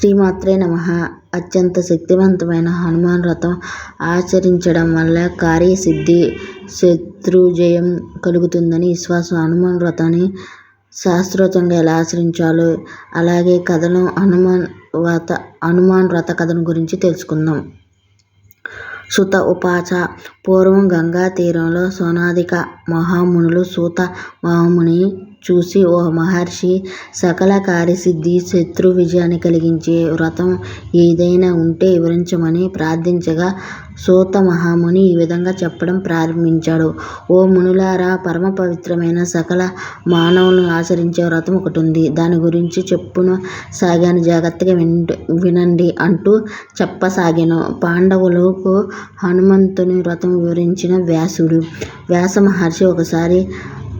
శ్రీమాత్రే నమ. అత్యంత శక్తివంతమైన హనుమాన్ వ్రతం ఆచరించడం వల్ల కార్యసిద్ధి శత్రుజయం కలుగుతుందని విశ్వాసం. హనుమాన్ వ్రతాన్ని శాస్త్రోతంగా ఎలా ఆచరించాలో అలాగే కథను హనుమాన్ వ్రత హనుమాన్ వ్రత కథను గురించి తెలుసుకుందాం. సుత ఉపాచ పూర్వం గంగా తీరంలో సోనాదిక మహామునులు సూత మహాముని చూసి ఓ మహర్షి సకల కార్యసిద్ధి శత్రు విజయాన్ని కలిగించే వ్రతం ఏదైనా ఉంటే వివరించమని ప్రార్థించగా సూత మహాముని ఈ విధంగా చెప్పడం ప్రారంభించాడు. ఓ మునులారా పరమ పవిత్రమైన సకల మానవులను ఆచరించే వ్రతం ఒకటి ఉంది. దాని గురించి చెప్పున సాగాను. జాగ్రత్తగా వినండి అంటూ చెప్పసాగాను. పాండవులకు హనుమంతుని వ్రతం వివరించిన వ్యాసుడు. వ్యాస మహర్షి ఒకసారి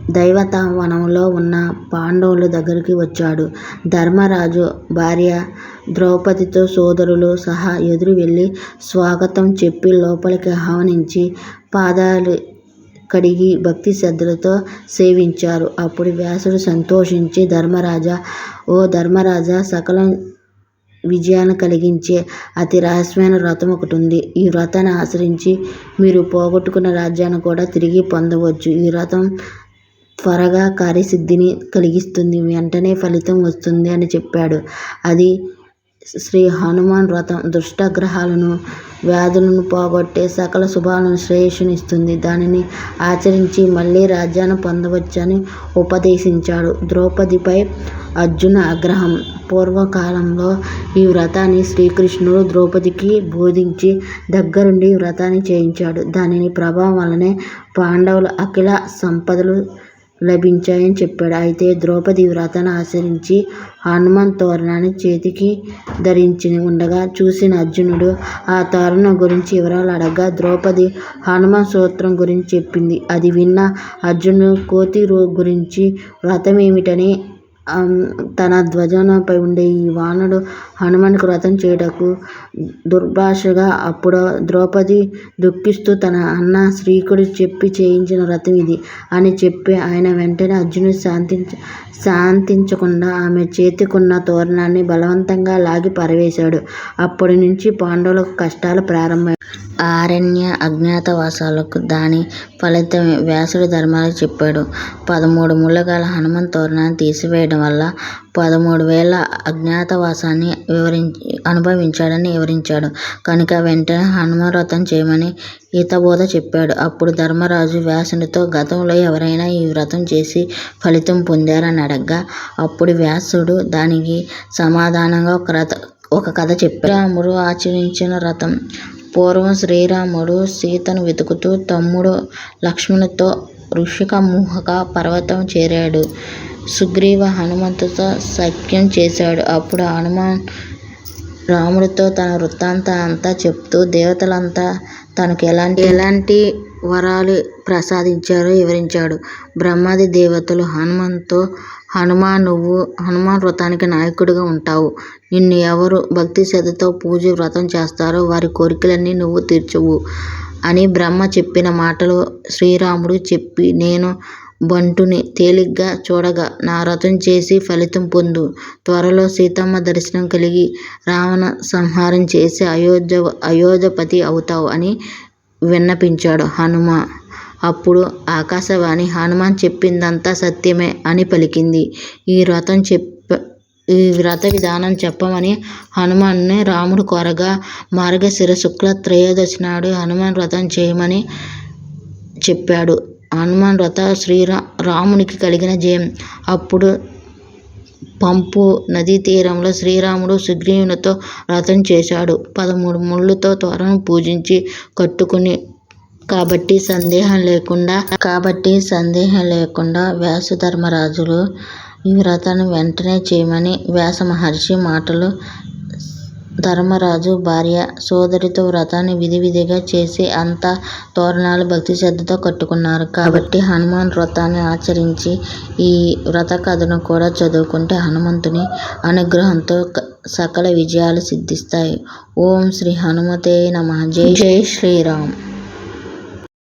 దైవత వనంలో ఉన్న పాండవుల దగ్గరికి వచ్చాడు. ధర్మరాజు భార్య ద్రౌపదితో సోదరులు సహా ఎదురు వెళ్ళి స్వాగతం చెప్పి లోపలికి ఆహ్వానించి పాదాలు కడిగి భక్తి శ్రద్ధలతో సేవించారు. అప్పుడు వ్యాసుడు సంతోషించి ధర్మరాజా ఓ ధర్మరాజా సకల విజయాన్ని కలిగించే అతి రహస్యమైన వ్రతం ఒకటి ఉంది. ఈ వ్రతాన్ని ఆచరించి మీరు పోగొట్టుకున్న రాజ్యాన్ని కూడా తిరిగి పొందవచ్చు. ఈ వ్రతం త్వరగా కార్యసిద్ధిని కలిగిస్తుంది. వెంటనే ఫలితం వస్తుంది అని చెప్పాడు. అది శ్రీ హనుమాన్ వ్రతం. దుష్టగ్రహాలను వ్యాధులను పోగొట్టే సకల శుభాలను శ్రేయస్సునిస్తుంది. దానిని ఆచరించి మళ్ళీ రాజ్యాన్ని పొందవచ్చని ఉపదేశించాడు. ద్రౌపదిపై అర్జున ఆగ్రహం. పూర్వకాలంలో ఈ వ్రతాన్ని శ్రీకృష్ణుడు ద్రౌపదికి బోధించి దగ్గరుండి వ్రతాన్ని చేయించాడు. దానిని ప్రభావం వల్లనే పాండవులు అఖిల సంపదలు లభించాయని చెప్పాడు. అయితే ద్రౌపది వ్రతాన్ని ఆచరించి హనుమాన్ తోరణాన్ని చేతికి ధరించి ఉండగా చూసిన అర్జునుడు ఆ తోరణం గురించి వివరాలు అడగగా ద్రౌపది హనుమాన్ సూత్రం గురించి చెప్పింది. అది విన్న అర్జునుడు కోతి గురించి వ్రతం ఏమిటని తన ధ్వజంపై ఉండే ఈ వానరుడు హనుమాన్కి వ్రతం చేయుటకు దుర్భాషగా అప్పుడు ద్రౌపది దుఃఖిస్తూ తన అన్న శ్రీకుడు చెప్పి చేయించిన వ్రతం ఇది అని చెప్పి ఆయన వెంటనే అర్జునుడు శాంతించ శాంతించకుండా ఆమె చేతికున్న తోరణాన్ని బలవంతంగా లాగి పారవేశాడు. అప్పటి నుంచి పాండవులకు కష్టాలు ప్రారంభమయ్యాయి. అరణ్య అజ్ఞాతవాసాలకు దాని ఫలితం వ్యాసుడు ధర్మరాజుకు చెప్పాడు. పదమూడు ముళ్ళగల హనుమాన్ తోరణాన్ని తీసివేయడం వల్ల పదమూడు వేల అజ్ఞాతవాసాన్ని అనుభవించాడని వివరించాడు. కనుక వెంటనే హనుమవ్రతం వ్రతం చేయమని హితబోధ చెప్పాడు. అప్పుడు ధర్మరాజు వ్యాసునితో గతంలో ఎవరైనా ఈ వ్రతం చేసి ఫలితం పొందారని అడగ్గా అప్పుడు వ్యాసుడు దానికి సమాధానంగా ఒక కథ చెప్పాడు. శ్రీరాముడు ఆచరించిన వ్రతం పూర్వం శ్రీరాముడు సీతను వెతుకుతూ తమ్ముడు లక్ష్మణునితో ఋషికమూహక పర్వతం చేరాడు. సుగ్రీవ హనుమంతుతో సఖ్యం చేశాడు. అప్పుడు హనుమాన్ రాముడితో తన వృత్తాంతం అంతా చెప్తూ దేవతలంతా తనకు ఎలాంటి ఎలాంటి వరాలు ప్రసాదించారో వివరించాడు. బ్రహ్మాది దేవతలు హనుమంతో హనుమా నువ్వు హనుమాన్ వ్రతానికి నాయకుడిగా ఉంటావు. నిన్ను ఎవరు భక్తి శ్రద్ధలతో వ్రతం చేస్తారో వారి కోరికలన్నీ నువ్వు తీర్చువు అని బ్రహ్మ చెప్పిన మాటలు శ్రీరాముడు చెప్పి నేను బంటుని తేలిగ్గా చూడగా నా వ్రతం చేసి ఫలితం పొందు. త్వరలో సీతమ్మ దర్శనం కలిగి రావణ సంహారం చేసి అయోధ్య అయోధ్యపతి అవుతావు అని విన్నపించాడు హనుమ. అప్పుడు ఆకాశవాణి హనుమాన్ చెప్పిందంతా సత్యమే అని పలికింది. ఈ వ్రతం చెప్ప ఈ వ్రత విధానం చెప్పమని హనుమాన్ని రాముడు కోరగా మార్గశిర శుక్ల త్రయోదశి నాడు హనుమాన్ వ్రతం చేయమని చెప్పాడు. హనుమాన్ వ్రత రామునికి కలిగిన జయం అప్పుడు పంపు నదీ తీరంలో శ్రీరాముడు సుగ్రీవునితో వ్రతం చేశాడు. పదమూడు ముళ్ళతో తోరణం పూజించి కట్టుకుని కాబట్టి సందేహం లేకుండా కాబట్టి సందేహం లేకుండా వ్యాసధర్మరాజులు ఈ వ్రతాన్ని వెంటనే చేయమని వ్యాస మహర్షి మాటలు ధర్మరాజు భార్య సోదరితో వ్రతాన్ని విధివిధిగా చేసి అంతా తోరణాలు భక్తి శ్రద్ధతో కట్టుకున్నారు. కాబట్టి హనుమాన్ వ్రతాన్ని ఆచరించి ఈ వ్రత కథను కూడా చదువుకుంటే హనుమంతుని అనుగ్రహంతో సకల విజయాలు సిద్ధిస్తాయి. ఓం శ్రీ హనుమతే నమః జై శ్రీరామ్